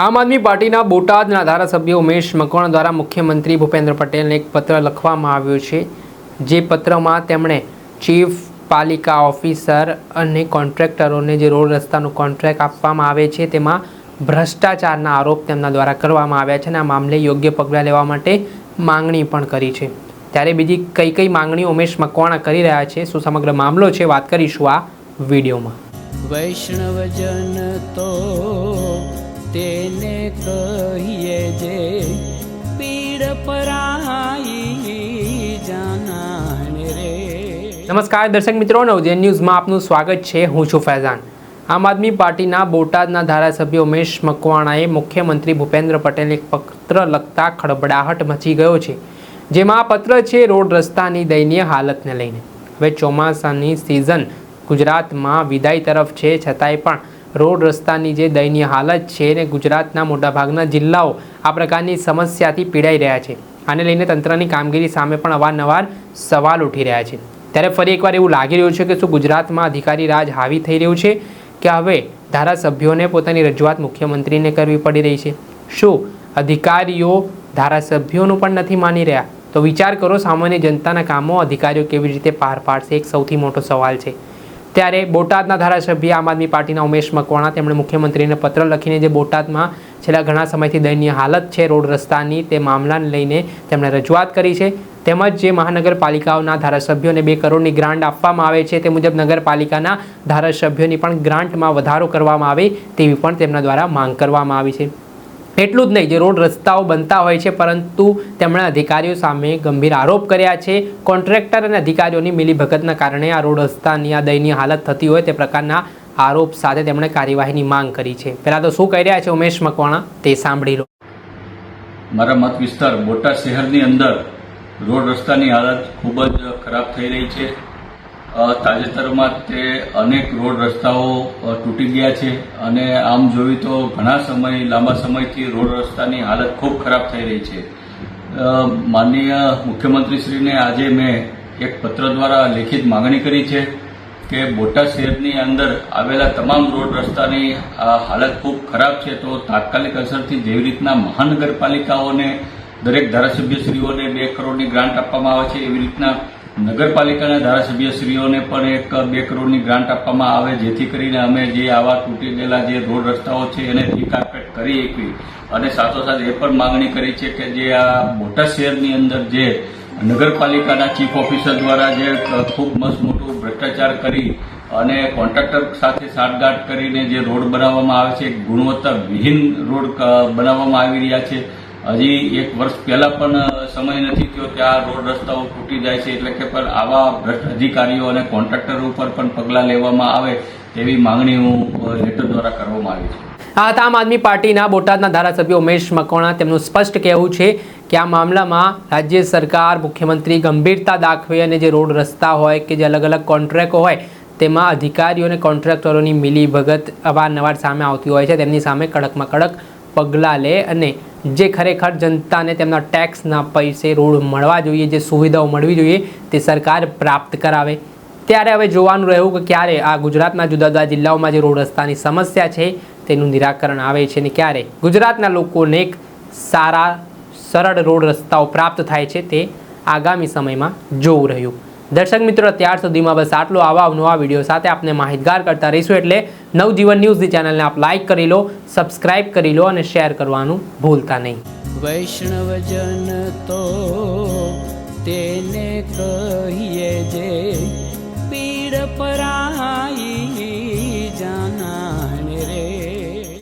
આમ આદમી પાર્ટીના બોટાદના ધારાસભ્ય ઉમેશ મકવાણા દ્વારા મુખ્યમંત્રી ભૂપેન્દ્ર પટેલને એક પત્ર લખવામાં આવ્યો છે. જે પત્રમાં તેમણે ચીફ પાલિકા ઓફિસર અને કોન્ટ્રાક્ટરોને જે રોડ રસ્તાનો કોન્ટ્રાક્ટ આપવામાં આવે છે તેમાં ભ્રષ્ટાચારના આરોપ તેમના દ્વારા કરવામાં આવ્યા છે અને આ મામલે યોગ્ય પગલાં લેવા માટે માંગણી પણ કરી છે. ત્યારે બીજી કઈ કઈ માંગણી ઉમેશ મકવાણા કરી રહ્યા છે, શું સમગ્ર મામલો છે, વાત કરીશું આ વિડીયોમાં. વૈષ્ણવજન તો તેને કહીએ જે પીડ પરાઈ જાનાને રે. નમસ્કાર દર્શક મિત્રો નવજેન ન્યૂઝમાં આપનું સ્વાગત છે. હું છું ફૈઝાન. આમ આદમી પાર્ટીના બોટાદના ધારાસભ્ય ઉમેશ મકવાણાએ મુખ્યમંત્રી ભૂપેન્દ્ર પટેલને પત્ર લખતા ખળબડાહટ મચી ગયો છે, જેમાં આ પત્ર છે, રોડ રસ્તાની દયનીય હાલતને લઈને. હવે ચોમાસાની સિઝન ગુજરાતમાં વિદાય તરફ છે, છતાંય પણ રોડ રસ્તાની જે દયનીય હાલત છે ને ગુજરાતના મોટાભાગના જિલ્લાઓ આ પ્રકારની સમસ્યાથી પીડાઈ રહ્યા છે. આને લઈને તંત્રની કામગીરી સામે પણ અવારનવાર સવાલ ઉઠી રહ્યા છે. ત્યારે ફરી એકવાર એવું લાગી રહ્યું છે કે શું ગુજરાતમાં અધિકારી રાજ હાવી થઈ રહ્યું છે કે હવે ધારાસભ્યોને પોતાની રજૂઆત મુખ્યમંત્રીને કરવી પડી રહી છે? શું અધિકારીઓ ધારાસભ્યોનું પણ નથી માની રહ્યા? તો વિચાર કરો, સામાન્ય જનતાના કામો અધિકારીઓ કેવી રીતે પાર પાડશે? એક સૌથી મોટો સવાલ છે. ત્યારે બોટાદના ધારાસભ્ય આમ આદમી પાર્ટીના ઉમેશ મકવાણા, તેમણે મુખ્યમંત્રીને પત્ર લખીને જે બોટાદમાં છેલ્લા ઘણા સમયથી દયનીય હાલત છે, રોડ રસ્તાની તે મામલાને લઈને તેમણે રજૂઆત કરી છે. તેમજ જે મહાનગરપાલિકાઓના ધારાસભ્યોને બે કરોડની ગ્રાન્ટ આપવામાં આવે છે, તે મુજબ નગરપાલિકાના ધારાસભ્યોની પણ ગ્રાન્ટમાં વધારો કરવામાં આવે તેવી પણ તેમના દ્વારા માંગ કરવામાં આવી છે. એટલું જ નહીં, જે રોડ રસ્તાઓ બનતા હોય છે, પરંતુ તેમણે અધિકારીઓ સામે ગંભીર આરોપ કર્યા છે. કોન્ટ્રાક્ટર અને અધિકારીઓની મિલીભગતના કારણે આ રોડ રસ્તાની આ દયનીય હાલત થતી હોય તે પ્રકારના આરોપ સાથે તેમણે કાર્યવાહીની માંગ કરી છે. પહેલાં તો શું કહી રહ્યા છે ઉમેશ મકવાણા? તે સાંભળી લો. મારા મત વિસ્તાર બોટાદ શહેરની અંદર રોડ રસ્તાની હાલત ખૂબ જ ખરાબ થઈ રહી છે. તાજેતરમાં તે અનેક રોડ રસ્તાઓ તૂટી ગયા છે અને આમ જોયું તો ઘણા સમય, લાંબા સમયથી રોડ રસ્તાની હાલત ખૂબ ખરાબ થઈ રહી છે. માનનીય મુખ્યમંત્રીશ્રીને આજે મેં એક પત્ર દ્વારા લેખિત માગણી કરી છે કે બોટાદ શહેરની અંદર આવેલા તમામ રોડ રસ્તાની હાલત ખૂબ ખરાબ છે તો તાત્કાલિક અસરથી જેવી રીતના મહાનગરપાલિકાઓને, દરેક ધારાસભ્યશ્રીઓને બે કરોડની ગ્રાન્ટ આપવામાં આવે છે એવી રીતના નગરપાલિકાના ધારાસભ્યશ્રીઓને પણ એક બે કરોડની ગ્રાન્ટ આપવામાં આવે, જેથી કરીને અમે જે આવા તૂટી ગયેલા જે રોડ રસ્તાઓ છે એને રીકાર્પેટ કરી એકવી. અને સાથોસાથ એ પણ માંગણી કરી છે કે જે આ બોટાદ શહેરની અંદર જે નગરપાલિકાના ચીફ ઓફિસર દ્વારા જે ખૂબ મસ્ત મોટું ભ્રષ્ટાચાર કરી અને કોન્ટ્રાક્ટર સાથે સાંઠગાંઠ કરીને જે રોડ બનાવવામાં આવે છે ગુણવત્તા વિહીન રોડ બનાવવામાં આવી રહ્યા છે. હજી એક વર્ષ પહેલા પણ સમય નથી થયો કે આ રોડ રસ્તાઓ તૂટી જાય છે. એટલે કે પણ આવા ભ્રષ્ટ અધિકારીઓ અને કોન્ટ્રાક્ટર ઉપર પણ પગલાં લેવામાં આવે તેવી માંગણી હું લેટર દ્વારા કરવામાં આવી છે. આ આમ આદમી પાર્ટીના બોટાદના ધારાસભ્ય ઉમેશ મકવાણા તેમનું સ્પષ્ટ કહેવું છે કે આ મામલામાં રાજ્ય સરકાર, મુખ્યમંત્રી ગંભીરતા દાખવે અને જે રોડ રસ્તા હોય કે જે અલગ અલગ કોન્ટ્રાક્ટો હોય, તેમાં અધિકારીઓ અને કોન્ટ્રાક્ટરોની મિલીભગત અવારનવાર સામે આવતી હોય છે. તેમની સામે કડકમાં કડક પગલાં લે અને જે ખરેખર જનતાને તેમના ટેક્સના પૈસે રોડ મળવા જોઈએ, જે સુવિધાઓ મળવી જોઈએ, તે સરકાર પ્રાપ્ત કરાવે. ત્યારે હવે જોવાનું રહ્યું કે ક્યારે આ ગુજરાતના જુદા જુદા જિલ્લાઓમાં જે રોડ રસ્તાની સમસ્યા છે, તેનું નિરાકરણ આવે છે ને ક્યારે? ગુજરાતના લોકોને એક સારા, સરળ રોડ રસ્તાઓ પ્રાપ્ત થાય છે તે આગામી સમયમાં જોવું રહ્યું. દર્શક મિત્રો, અત્યાર સુધીમાં બસ આટલો. આવા નવા વીડિયો સાથે આપને માહિતગાર કરતા રહીશું એટલે નવજીવન ન્યૂઝની ચેનલને આપ લાઇક કરી લો, સબસ્ક્રાઇબ કરી લો અને શેર કરવાનું ભૂલતા નહીં. વૈષ્ણવજન તો તેને કહીએ જે પીડ પરા